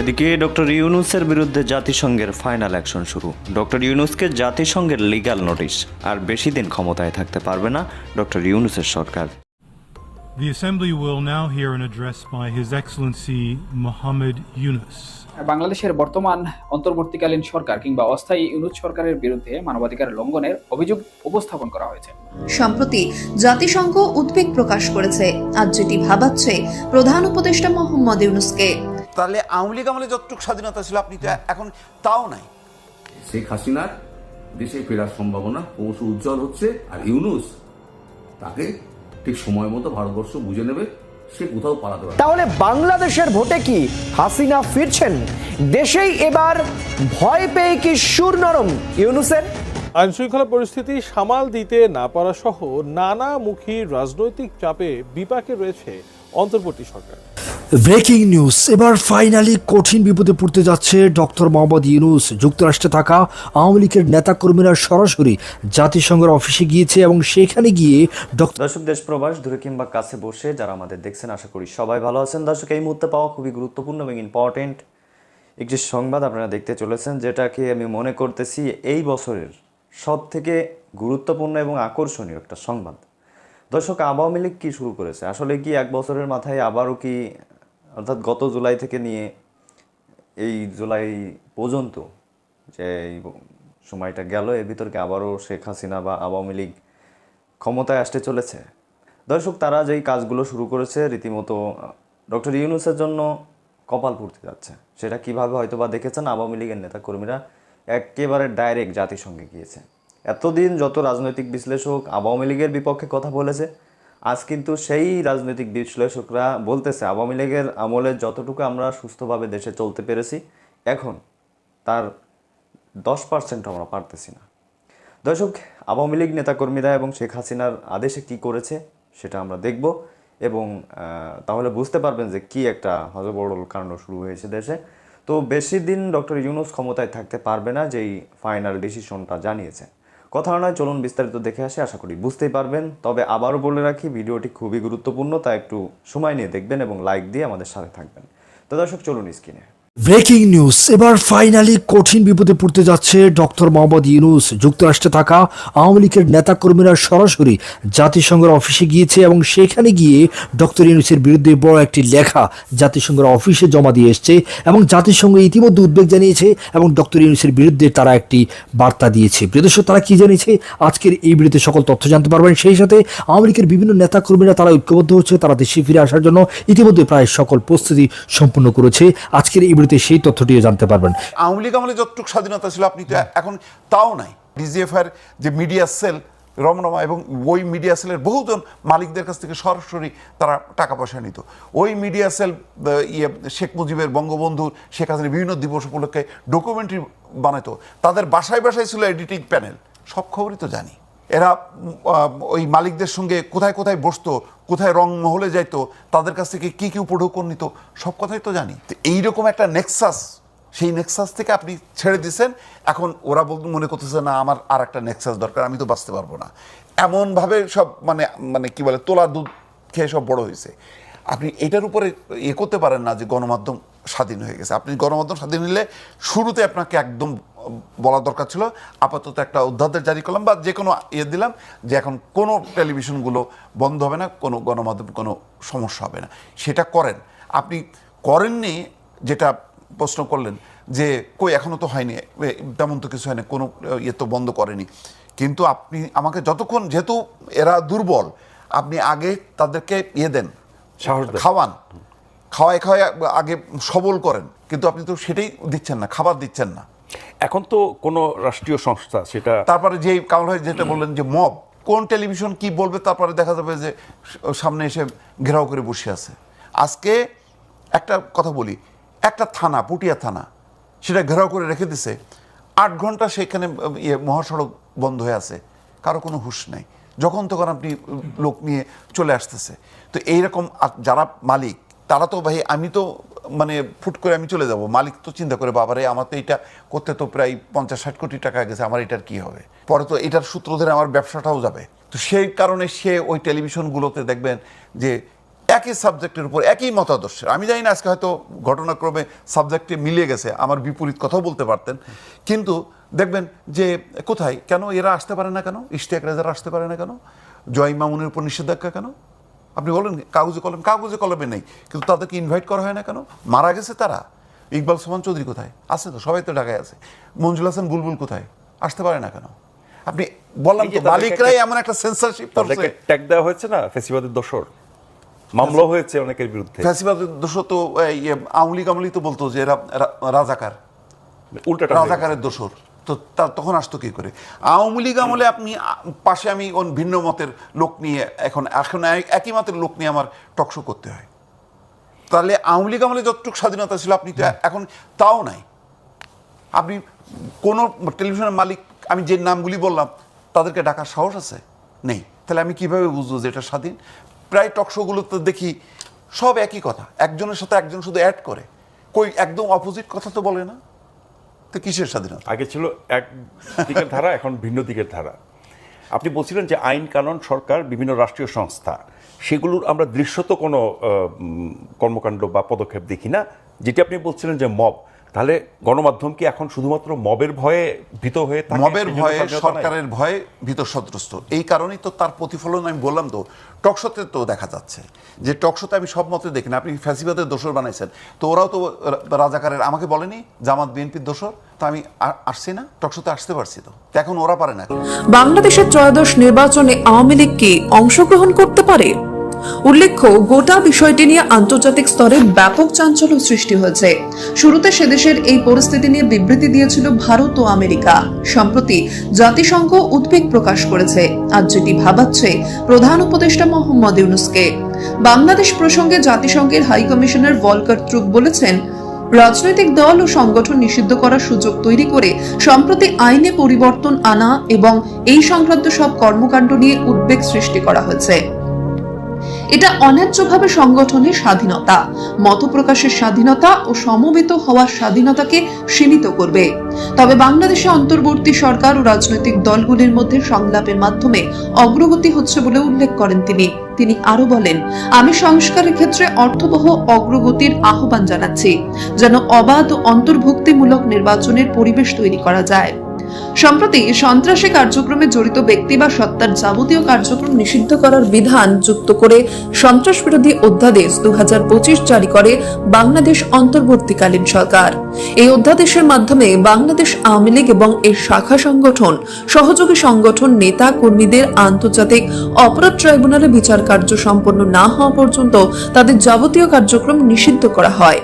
এদিকে ডক্টর ইউনুসের বিরুদ্ধে জাতিসংঘের ফাইনাল অ্যাকশন শুরু। ডক্টর ইউনুসকে জাতিসংঘের লিগ্যাল নোটিশ। আর বেশি দিন ক্ষমতায় থাকতে পারবে না ডক্টর ইউনুসের সরকার। The Assembly will now hear an address by His Excellency Mohammed Yunus. বাংলাদেশের বর্তমান অন্তর্বর্তীকালীন সরকার কিংবা অস্থায়ী ইউনুস সরকারের বিরুদ্ধে মানবাধিকার লঙ্ঘনের অভিযোগ উপস্থাপন করা হয়েছে। সম্প্রতি জাতিসংঘ উদ্বেগ প্রকাশ করেছে। আর যেটি ভাবাচ্ছে প্রধান উপদেষ্টা মোহাম্মদ ইউনুসকে। তাহলে আওয়ামী লীগ আমলে যতটুকু স্বাধীনতা ছিল আপনি তো এখন তাও নাই। শেখ হাসিনার দেশে ফেরার সম্ভাবনা ক্রমশ উজ্জ্বল হচ্ছে আর ইউনুস তাকে ঠিক সময় মতো ভারতবর্ষ বুঝে নেবে সে কোথাও পালাতে পারবে না। তাহলে বাংলাদেশের ভোটে কি হাসিনা ফিরছেন? দেশেই এবার ভয় পেয়ে কি সুর নরম ইউনুসের? আইন শৃঙ্খলা পরিস্থিতি সামাল দিতে না পারা সহ নানামুখী রাজনৈতিক চাপে বিপাকে রয়েছে অন্তর্বর্তী সরকার। Breaking news. এবার ফাইনালি কঠিন বিপদে পড়তে যাচ্ছে ডক্টর মোহাম্মদ ইউনুস। যুক্তরাষ্ট্রে থাকা আওয়ামী লীগের নেতাকর্মীরা সরাসরি জাতিসংঘের অফিসে গিয়েছে এবং সেখানে গিয়ে ডক্টর দর্শক দেশ প্রবাস দূরে কিংবা কাছে বসে যারা আমাদের দেখছেন, আশা করি সবাই ভালো আছেন। দর্শক, এই মুহূর্তে পাওয়া খুবই গুরুত্বপূর্ণ এবং ইম্পর্টেন্ট একটি সংবাদ আপনারা দেখতে চলেছেন, যেটাকে আমি মনে করতেছি এই বছরের সব থেকে গুরুত্বপূর্ণ এবং আকর্ষণীয় একটা সংবাদ। দর্শক, আওয়ামী লীগ কী শুরু করেছে? আসলে কি এক বছরের মাথায় আবারও কি অর্থাৎ গত জুলাই থেকে নিয়ে এই জুলাই পর্যন্ত যে এই সময়টা গেল, এর ভিতরকে আবারও শেখ হাসিনা বা আওয়ামী লীগ ক্ষমতায় আসতে চলেছে। দর্শক, তারা যেই কাজগুলো শুরু করেছে, রীতিমতো ডক্টর ইউনুসের জন্য কপাল পড়তে যাচ্ছে। সেটা কীভাবে হয়তো বা দেখেছেন আওয়ামী লীগের নেতাকর্মীরা, একেবারে ডাইরেক্ট জাতিসংঘে গিয়েছে। এতদিন যত রাজনৈতিক বিশ্লেষক আওয়ামী লীগের বিপক্ষে কথা বলেছে আজ কিন্তু সেই রাজনৈতিক বিশ্লেষকরা বলতেছে, আওয়ামী লীগের আমলে যতটুকু আমরা সুস্থভাবে দেশে চলতে পেরেছি, এখন তার দশ পার্সেন্ট আমরা পারতেছি না। দর্শক, আওয়ামী লীগ নেতাকর্মীরা এবং শেখ হাসিনার আদেশে কি করেছে সেটা আমরা দেখব এবং তাহলে বুঝতে পারবেন যে কি একটা হজবড়ল কাণ্ড শুরু হয়েছে দেশে। তো বেশি দিন ডক্টর ইউনুস ক্ষমতায় থাকতে পারবে না, যেই ফাইনাল ডিসিশনটা জানিয়েছে। কথা নয়, চলুন বিস্তারিত দেখে আসি, আশা করি বুঝতেই পারবেন। তবে আবারও বলে রাখি, ভিডিওটি খুবই গুরুত্বপূর্ণ তা একটু সময় নিয়ে দেখবেন এবং লাইক দিয়ে আমাদের সাথে থাকবেন। তো দর্শক, চলুন স্ক্রিনে ব্রেকিং নিউজ। এবার ফাইনালি কঠিন বিপদে পড়তে যাচ্ছে ডক্টর মোহাম্মদ ইউনুস। যুক্তরাষ্ট্রে থাকা আওয়ামী লীগের নেতাকর্মীরা সরাসরি জাতিসংঘের অফিসে গিয়েছে এবং সেখানে গিয়ে ডক্টর ইউনুসের বিরুদ্ধে বড় একটি লেখা জাতিসংঘের অফিসে জমা দিয়ে এসছে এবং জাতিসংঘ ইতিমধ্যে উদ্বেগ জানিয়েছে এবং ডক্টর ইউনুসের বিরুদ্ধে তারা একটি বার্তা দিয়েছে। বিদেশ তারা কি জানিয়েছে? আজকের এই ভিডিওতে সকল তথ্য জানতে পারবেন। সেই সাথে আওয়ামী লীগের বিভিন্ন নেতাকর্মীরা তারা ঐক্যবদ্ধ হচ্ছে। তারা দেশে ফিরে আসার জন্য ইতিমধ্যে প্রায় সকল প্রস্তুতি সম্পূর্ণ করেছে। আজকের এই ভিডিওতে সেই তথ্যটিও জানতে পারবেন। আওয়ামী লীগ আমলে যতটুকু স্বাধীনতা ছিল, আপনি তো এখন তাও নাই। ডিজিএফআর যে মিডিয়া সেল রমরমা এবং ওই মিডিয়া সেলের বহুজন মালিকদের কাছ থেকে সরাসরি তারা টাকা পয়সা নিত। ওই মিডিয়া সেল ইয়ে শেখ মুজিবের বঙ্গবন্ধুর শেখ হাসিনা বিভিন্ন দিবস উপলক্ষে ডকুমেন্টারি বানাতো তাদের বাসায় বাসায় ছিল এডিটিং প্যানেল সব খবরই তো জানি। এরা ওই মালিকদের সঙ্গে কোথায় কোথায় বসতো, কোথায় রং মহলে যাইতো, তাদের কাছ থেকে কি কি উপঢৌকন নিত, সব কথাই তো জানি। তো এইরকম একটা নেক্সাস, সেই নেক্সাস থেকে আপনি ছেড়ে দিছেন, এখন ওরা বলতে মনে করতেছে, না, আমার আর একটা নেক্সাস দরকার, আমি তো বাঁচতে পারব না। এমনভাবে সব মানে মানে কি বলে, তোলা দুধ খেয়ে সব বড় হয়েছে আপনি এটার উপরে এ করতে পারেন না যে গণমাধ্যম স্বাধীন হয়ে গেছে। আপনি গণমাধ্যম স্বাধীন নিলে শুরুতে আপনাকে একদম বলা দরকার ছিল। আপাতত একটা অধ্যাদেশ জারি করলাম বা যে কোনো ইয়ে দিলাম যে এখন কোনো টেলিভিশনগুলো বন্ধ হবে না কোনো গণমাধ্যম কোনো সমস্যা হবে না। সেটা করেন। আপনি করেননি যেটা প্রশ্ন করলেন যে কই এখনও তো হয়নি তেমন তো কিছু হয়নি কোনো ইয়ে তো বন্ধ করেনি। কিন্তু আপনি আমাকে যতক্ষণ যেহেতু এরা দুর্বল আপনি আগে তাদেরকে ইয়ে দেন খাওয়ান। খাওয়াই খাওয়াই আগে সবল করেন। কিন্তু আপনি তো সেটাই দিচ্ছেন না খাবার দিচ্ছেন না। এখন তো কোনো রাষ্ট্রীয় সংস্থা সেটা তারপরে যে কামাল ভাই যেটা বললেন যে মব, কোন টেলিভিশন কি বলবে তারপরে দেখা যাবে যে সামনে এসে ঘেরাও করে বসে আছে। আজকে একটা কথা বলি, একটা থানা, পুটিয়া থানা, সেটা ঘেরাও করে রেখে দিছে। আট ঘণ্টা সেখানে ইয়ে মহাসড়ক বন্ধ হয়ে আছে, কারও কোনো হুঁশ নাই। যখন তখন আপনি লোক নিয়ে চলে আসতেছে। তো এইরকম যারা মালিক, তারা তো ভাই, আমি তো মানে ফুট করে আমি চলে যাব। মালিক তো চিন্তা করে, বাবারে, আমার তো এটা করতে তো প্রায় পঞ্চাশ ষাট কোটি টাকা গেছে, আমার এটার কি হবে? পরে তো এটার সূত্র ধরে আমার ব্যবসাটাও যাবে। তো সেই কারণে সে ওই টেলিভিশনগুলোতে দেখবেন যে একই সাবজেক্টের উপর একই মতাদর্শের। আমি জানি না, আজকে হয়তো ঘটনাক্রমে সাবজেক্টে মিলে গেছে, আমার বিপরীত কথাও বলতে পারতেন। কিন্তু দেখবেন যে কোথায়? কেন এরা আসতে পারে না কেন? ইশতিয়াক রেজারা আসতে পারে না কেন? জয় মামুনের উপর নিষেধাজ্ঞা কেন? আপনি বলেন কাগজে কলম কাগজে কলমে নেই। কিন্তু তাদেরকে ইনভাইট করা হয় না কেন? মারা গেছে তারা। ইকবাল সোহান চৌধুরী কোথায়? আছে তো সবাই তো ঢাকায় আছে। মঞ্জুল হাসান বুলবুল কোথায়? আসতে পারে না কেন? আপনি বললাম তো মালিকরাই এমন একটা সেন্সারশিপ করছে। ট্যাগ দেওয়া হয়েছে না? ফেসিবাদের দোষর। মামলা হয়েছে অনেকের বিরুদ্ধে। ফেসিবাদের দোষ তো আওয়ামী লীগ তো বলতো যে এরা রাজাকার। গেছে। রাজাকারের দোষর। তো তা তখন আসতো কী করে? আওয়ামী লীগ আমলে আপনি পাশে আমি ভিন্ন মতের লোক নিয়ে এখন এখন এক- একই মতের লোক নিয়ে আমার টকশো করতে হয়। তাহলে আওয়ামী লীগ আমলে যতটুকু স্বাধীনতা ছিল আপনি তো এখন তাও নাই। আপনি কোন টেলিভিশনের মালিক আমি যে নামগুলি বললাম তাদেরকে ডাকার সাহস আছে? নেই। তাহলে আমি কীভাবে বুঝব যে এটা স্বাধীন? প্রায় টকশোগুলোতে দেখি সব একই কথা। একজনের সাথে একজন শুধু অ্যাড করে। কই একদম অপোজিট কথা তো বলে না। তো কিসের স্বাধীনতা? আগে ছিল এক দিকের ধারা, এখন ভিন্ন দিকের ধারা। আপনি বলছিলেন যে আইন কানুন সরকার, বিভিন্ন রাষ্ট্রীয় সংস্থা, সেগুলোর আমরা দৃশ্যত কোনো কর্মকাণ্ড বা পদক্ষেপ দেখি না। যেটি আপনি বলছিলেন যে মব তাহলে গণমাধ্যম কি এখন শুধুমাত্র মবের ভয়ে ভীত হয়ে মবের ভয়ে সরকারের ভয়ে ভীত সন্ত্রস্ত। এই কারণেই তো তার প্রতিফলন আমি বললাম তো টকশোতে তো দেখা যাচ্ছে। যে টকশোতে আমি সব মতে দেখি না আপনি ফ্যাসিবাদের দোষর বানাইছেন। তো ওরাও তো রাজাকারের আমাকে বলেনি জামাত বিএনপির দোষর তো আমি আসছি না টকশোতে আসতে পারছি তো। এখন ওরা পারে না বাংলাদেশের ত্রয়োদশ নির্বাচনে আওয়ামী লীগ কি অংশগ্রহণ করতে পারে? উল্লেখ্য, গোটা বিষয়টি নিয়ে আন্তর্জাতিক স্তরে ব্যাপক চাঞ্চল্য সৃষ্টি হয়েছে। শুরুতে সেদেশের এই পরিস্থিতি নিয়ে বিবৃতি দিয়েছিল ভারত ও আমেরিকা। সম্প্রতি জাতিসংঘ উদ্বেগ প্রকাশ করেছে আজ যেটি ভাবাচ্ছে প্রধান উপদেষ্টা মোহাম্মদ ইউনুসকে। বাংলাদেশ প্রসঙ্গে জাতিসংঘের হাই কমিশনার ভলকার ট্রুক বলেছেন, রাজনৈতিক দল ও সংগঠন নিষিদ্ধ করার সুযোগ তৈরি করে সম্প্রতি আইনে পরিবর্তন আনা এবং এই সংক্রান্ত সব কর্মকাণ্ড নিয়ে উদ্বেগ সৃষ্টি করা হয়েছে। এটা অন্যায্যভাবে সংগঠনের স্বাধীনতা। মত প্রকাশের স্বাধীনতা ও সমবেত হওয়ার স্বাধীনতাকে সীমিত করবে। তবে বাংলাদেশে অন্তর্বর্তী সরকার ও রাজনৈতিক দলগুলির মধ্যে সংলাপের মাধ্যমে অগ্রগতি হচ্ছে বলে উল্লেখ করেন তিনি। তিনি আরও বলেন, আমি সংস্কারের ক্ষেত্রে অর্থবহ অগ্রগতির আহ্বান জানাচ্ছি, যেন অবাধ ও অন্তর্ভুক্তিমূলক নির্বাচনের পরিবেশ তৈরি করা যায়। সম্প্রতি সন্ত্রাসী কার্যক্রমে জড়িত ব্যক্তি বা সত্তার যাবতীয় কার্যক্রম নিষিদ্ধ করার বিধান যুক্ত করে সন্ত্রাস বিরোধী অধ্যাদেশ দু জারি করে বাংলাদেশ অন্তর্বর্তীকালীন সরকার। এই অধ্যাদেশের মাধ্যমে বাংলাদেশ আওয়ামী লীগ এবং এর শাখা সংগঠন, সহযোগী সংগঠন, নেতা কর্মীদের আন্তর্জাতিক অপরাধ ট্রাইব্যুনালে বিচার কার্য সম্পন্ন না হওয়া পর্যন্ত তাদের যাবতীয় কার্যক্রম নিষিদ্ধ করা হয়।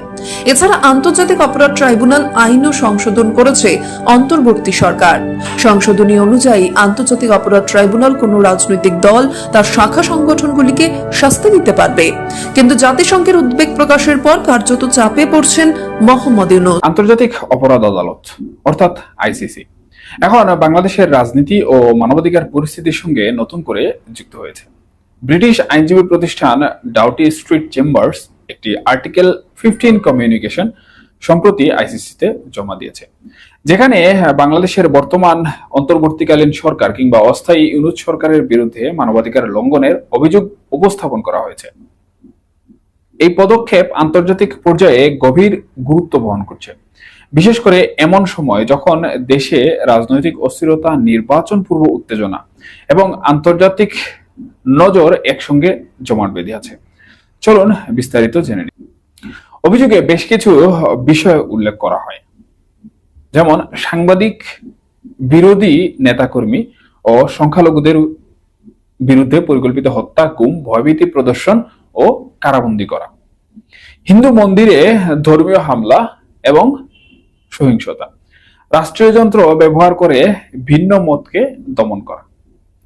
এছাড়া আন্তর্জাতিক অপরাধ ট্রাইব্যুনাল আইনও সংশোধন করেছে অন্তর্বর্তী সরকার। সংশোধনী অনুযায়ী আন্তর্জাতিক অপরাধ ট্রাইব্যুনাল কোনো রাজনৈতিক দল তার শাখা সংগঠনগুলিকে শাস্তি দিতে পারবে। কিন্তু জাতিসংঘের উদ্বেগ প্রকাশের পর কার্যত চাপে পড়ছেন মোহাম্মদ ইউনুস। আন্তর্জাতিক অপরাধ আদালত, অর্থাৎ আইসিসি এখন বাংলাদেশের রাজনীতি ও মানবাধিকার পরিস্থিতির সঙ্গে নতুন করে যুক্ত হয়েছে। ব্রিটিশ আইনজীবী প্রতিষ্ঠান ডাউটি স্ট্রিট চেম্বার্স একটি আর্টিকেল ফিফটিন কমিউনিকেশন সম্প্রতি আইসিসিতে জমা দিয়েছে। যেখানে বাংলাদেশের বর্তমান অন্তর্বর্তীকালীন সরকার কিংবা অস্থায়ী ইউনুস সরকারের বিরুদ্ধে মানবাধিকার লঙ্ঘনের অভিযোগ উপস্থাপন করা হয়েছে। এই পদক্ষেপ আন্তর্জাতিক পর্যায়ে গভীর গুরুত্ব বহন করছে। বিশেষ করে এমন সময় যখন দেশে রাজনৈতিক অস্থিরতা, নির্বাচন পূর্ব উত্তেজনা এবং আন্তর্জাতিক নজর একসঙ্গে জমাট বেঁধে আছে। চলুন বিস্তারিত জেনে নিই। অভিযোগে বেশ কিছু বিষয় উল্লেখ করা হয়। যেমন, সাংবাদিক, বিরোধী নেতাকর্মী ও সংখ্যালঘুদের বিরুদ্ধে পরিকল্পিত হত্যা, গুম, ভয়ভীতি প্রদর্শন ও কারাবন্দী করা। হিন্দু মন্দিরে ধর্মীয় হামলা এবং সহিংসতা। রাষ্ট্রীয় যন্ত্র ব্যবহার করে ভিন্ন মতকে দমন করা।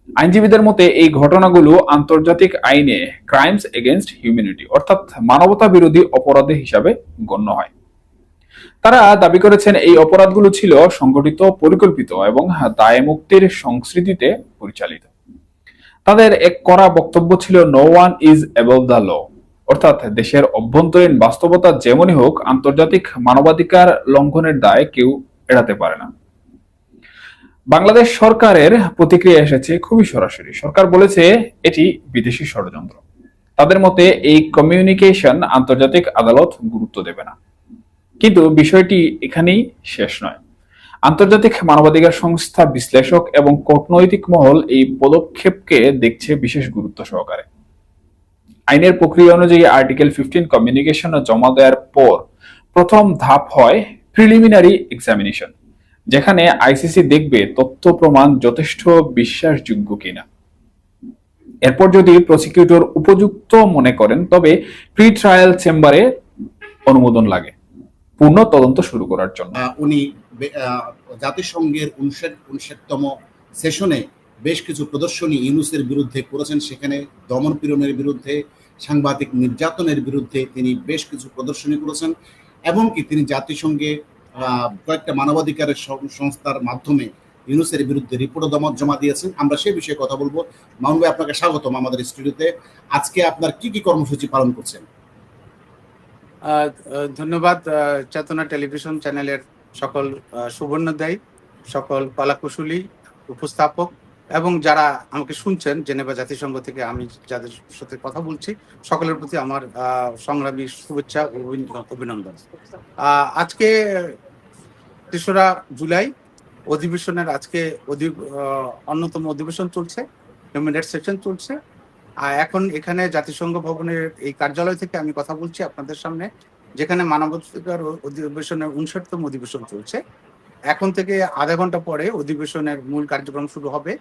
আইনজীবীদের মতে, এই ঘটনাগুলো আন্তর্জাতিক আইনে ক্রাইমস এগেনস্ট হিউম্যানিটি অর্থাৎ মানবতা বিরোধী অপরাধ হিসাবে গণ্য হয়। তারা দাবি করেছেন, এই অপরাধগুলো ছিল সংগঠিত পরিকল্পিত এবং দায় মুক্তির সংস্কৃতিতে পরিচালিত। তাদের এক করা বক্তব্য ছিল no one is above the law অর্থাৎ দেশের অভ্যন্তরীণ বাস্তবতা যেমনই হোক, আন্তর্জাতিক মানবাধিকার লঙ্ঘনের দায় কেউ এড়াতে পারে না। বাংলাদেশ সরকারের প্রতিক্রিয়া এসেছে খুবই সরাসরি। সরকার বলেছে এটি বিদেশি ষড়যন্ত্র। তাদের মতে এই কমিউনিকেশন আন্তর্জাতিক আদালত গুরুত্ব দেবে না। কিন্তু বিষয়টি এখানেই শেষ নয়। আন্তর্জাতিক মানবাধিকার সংস্থা বিশ্লেষক এবং কূটনৈতিক মহল এই পদক্ষেপকে দেখছে বিশেষ গুরুত্ব সহকারে। আইনের প্রক্রিয়া অনুযায়ী আর্টিকেল ফিফটিন কমিউনিকেশন জমা দেওয়ার পর প্রথম ধাপ হয় প্রিলিমিনারি এক্সামিনেশন যেখানে আইসিসি দেখবে তথ্য প্রমাণ যথেষ্ট বিশ্বাসযোগ্য কিনা। এরপর যদি প্রসিকিউটর উপযুক্ত মনে করেন, তবে প্রি ট্রায়াল চেম্বারে অনুমোদন লাগে, পূর্ণ তদন্ত শুরু করার জন্য। উনি জাতিসংঘের উনষাট উনষাটতম সেশনে বেশ কিছু প্রদর্শনী ইউনুসের বিরুদ্ধে করেছেন, সেখানে দমন পীড়নের বিরুদ্ধে, সাংবাদিক নির্যাতনের বিরুদ্ধে তিনি বেশ কিছু প্রদর্শনী করেছেন এমনকি তিনি জাতিসংঘে কয়েকটা মানবাধিকারের সংস্থার মাধ্যমে ইউনুসের বিরুদ্ধে রিপোর্ট জমা দিয়েছেন আমরা সেই বিষয়ে কথা বলব। মামুন ভাই, আপনাকে স্বাগতম আমাদের স্টুডিওতে। আজকে আপনার কি কি কর্মসূচি পালন করছেন? ধন্যবাদ। চেতনা টেলিভিশন চ্যানেলের সকল সুবর্ণ সুবর্ণদায়ী সকল কলাকুশলী, উপস্থাপক এবং যারা আমাকে শুনছেন, জেনেভা জাতিসংঘ থেকে আমি যাদের সাথে কথা বলছি, সকলের প্রতি আমার সংগ্রামী শুভেচ্ছা অভিনন্দন আজকে তেসরা জুলাই অধিবেশনের আজকে অন্যতম অধিবেশন চলছে হিউম্যান সেশন চলছে। আর এখন এখানে জাতিসংঘ ভবনের এই কার্যালয় থেকে আমি কথা বলছি আপনাদের সামনে, যেখানে মানবাধিকার অধিবেশনের উনষাটতম অধিবেশন চলছে। এখন থেকে আধা ঘণ্টা পরে অধিবেশনের মূল কার্যক্রম শুরু হবে।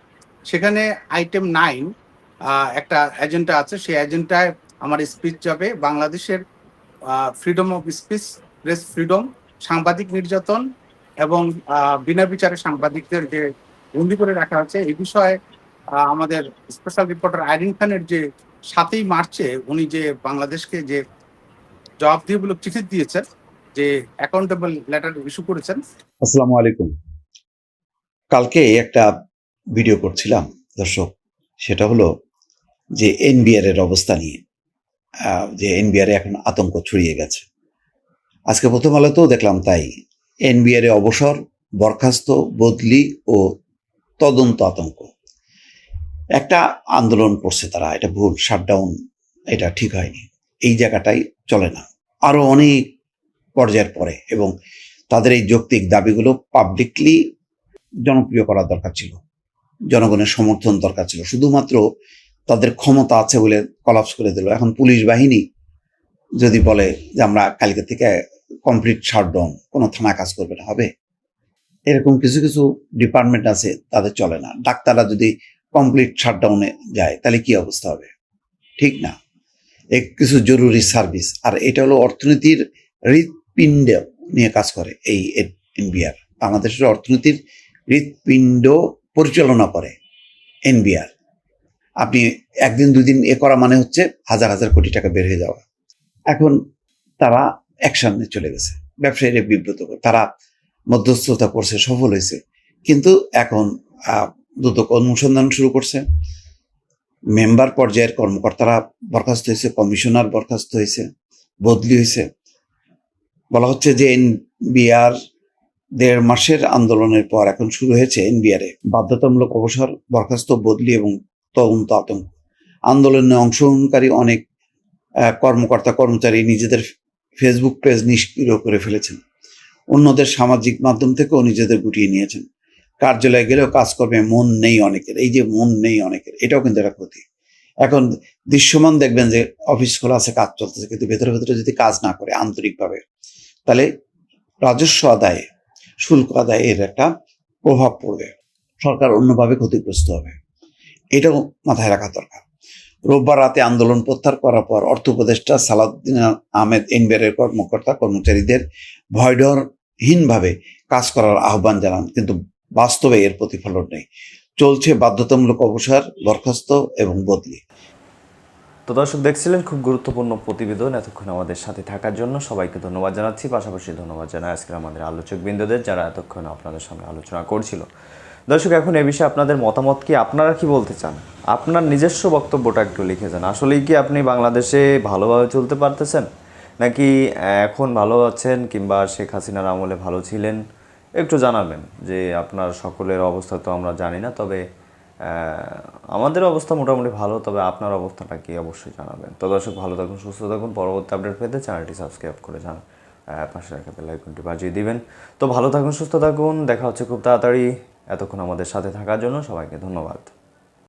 সেখানে আইটেম নাইন একটা এজেন্ডা আছে। সেই এজেন্ডায় আমার স্পিচ যাবে। বাংলাদেশের freedom of speech press freedom সাংবাদিক নির্যাতন এবং বিনা বিচারে সাংবাদিকদের যে বন্দি করে রাখা হচ্ছে এই বিষয়ে আমাদের স্পেশাল রিপোর্টার আইরিন খানের যে সাতই মার্চে উনি যে বাংলাদেশকে যে জবাবদিহিমূলক চিঠি দিয়েছেন যে অ্যাকাউন্টেবল লেটার ইস্যু করেছেন। আসসালামু আলাইকুম। কালকে একটা ভিডিও করছিলাম, দর্শক। সেটা হলো যে এনবিআর এর অবস্থা নিয়ে। যে এনবিআর এখন আতঙ্ক ছড়িয়ে গেছে। আজকে প্রথম আলোতেও দেখলাম তাই এনবিআর অবসর, বরখাস্ত, বদলি ও তদন্ত আতঙ্ক। একটা আন্দোলন করছে তারা, এটা ভুল শাটডাউন এটা ঠিক হয়নি। এই জায়গাটাই চলে না। আরও অনেক পর্যায়ের পরে এবং তাদের এই যৌক্তিক দাবিগুলো পাবলিকলি জনপ্রিয় করা দরকার ছিল। জনগণের সমর্থন দরকার ছিল। শুধুমাত্র তাদের ক্ষমতা আছে বলে কলাপস করে দিল। এখন পুলিশ বাহিনী যদি বলে যে আমরা কালকে থেকে কমপ্লিট শাটডাউন কোনো থানা কাজ করবে না, হবে? এরকম কিছু কিছু ডিপার্টমেন্ট আছে, তাদের চলে না। ডাক্তাররা যদি কমপ্লিট শাটডাউনে যায়, তাহলে কি অবস্থা হবে? ঠিক না। এক কিছু জরুরি সার্ভিস আর এটা হলো অর্থনীতির হৃৎপিণ্ড নিয়ে কাজ করে এই এনবিআর বাংলাদেশের অর্থনীতির হৃৎপিণ্ড পরিচালনা করে এনবিআর। আপনি একদিন দুই দিন এ করা মানে হচ্ছে হাজার হাজার কোটি টাকা বের হয়ে যাওয়া। এখন তারা অ্যাকশনে চলে গেছে। ব্যবসায়ীরা বিব্রত তারা মধ্যস্থতা করছে, সফল হয়েছে। কিন্তু এখন দ্রুত অনুসন্ধান শুরু করছে। মেম্বার পর্যায়ের কর্মকর্তারা বরখাস্ত হয়েছে, কমিশনার বরখাস্ত হয়েছে, বদলি হয়েছে। বলা হচ্ছে যে এনবিআর দেড় মাসের আন্দোলনের পর এখন শুরু হয়েছে এনবিআর বাধ্যতামূলক অবসর, বরখাস্ত, বদলি এবং তদন্ত আতঙ্ক। আন্দোলনে অংশগ্রহণকারী অনেক কর্মকর্তা, কর্মচারী নিজেদের ফেসবুক পেজ নিষ্ক্রিয় করে ফেলেছেন। অন্যদের সামাজিক মাধ্যম থেকেও নিজেদের গুটিয়ে নিয়েছেন। কার্যালয়ে গেলেও কাজকর্মে মন নেই অনেকের। এই যে মন নেই অনেকের, এটাও কিন্তু একটা ক্ষতি। এখন দৃশ্যমান দেখবেন যে অফিস খোলা আছে, কাজ চলতেছে, কিন্তু ভেতরে ভেতরে যদি কাজ না করে আন্তরিকভাবে, তাহলে রাজস্ব আদায়ে শুল্ক আদায়ে এর একটা প্রভাব পড়বে। সরকার অন্যভাবে ক্ষতিগ্রস্ত হবে। এটাও মাথায় রাখা দরকার। রোববার রাতে আন্দোলন প্রত্যাহার করার পর অর্থ উপদেষ্টা সালাউদ্দিন আহমেদ এনবিআরের কর্মকর্তা, কর্মচারীদের ভয়ডরহীনভাবে কাজ করার আহ্বান জানান, কিন্তু বাস্তবে এর প্রতিফলন নেই। চলছে বাধ্যতামূলক অবসর বরখাস্ত এবং বদলি। তো দর্শক, দেখছিলেন খুব গুরুত্বপূর্ণ প্রতিবেদন এতক্ষণ আমাদের সাথে থাকার জন্য। সবাইকে ধন্যবাদ জানাচ্ছি। পাশাপাশি ধন্যবাদ জানাই আজকের আমাদের আলোচক বিন্দুদের যারা এতক্ষণ আপনাদের সঙ্গে আলোচনা করছিল। দর্শক, এখন এ বিষয়ে আপনাদের মতামত কি? আপনারা কি বলতে চান? আপনার নিজস্ব বক্তব্যটা একটু লিখে যান। আসলেই কি আপনি বাংলাদেশে ভালোভাবে চলতে পারতেছেন? নাকি এখন ভালো আছেন কিংবা শেখ হাসিনার আমলে ভালো ছিলেন? একটু জানাবেন যে আপনার সকলের অবস্থা তো আমরা জানি না, তবে আমাদের অবস্থা মোটামুটি ভালো, তবে আপনার অবস্থাটা কি অবশ্যই জানাবেন। তো দর্শক, ভালো থাকুন, সুস্থ থাকুন। পরবর্তী আপডেট পেতে চ্যানেলটি সাবস্ক্রাইব করে যান পাশে রাখা বেল আইকনটি বাজিয়ে দিবেন। তো ভালো থাকুন, সুস্থ থাকুন। দেখা হচ্ছে খুব তাড়াতাড়ি এতক্ষণ আমাদের সাথে থাকার জন্য। সবাইকে ধন্যবাদ।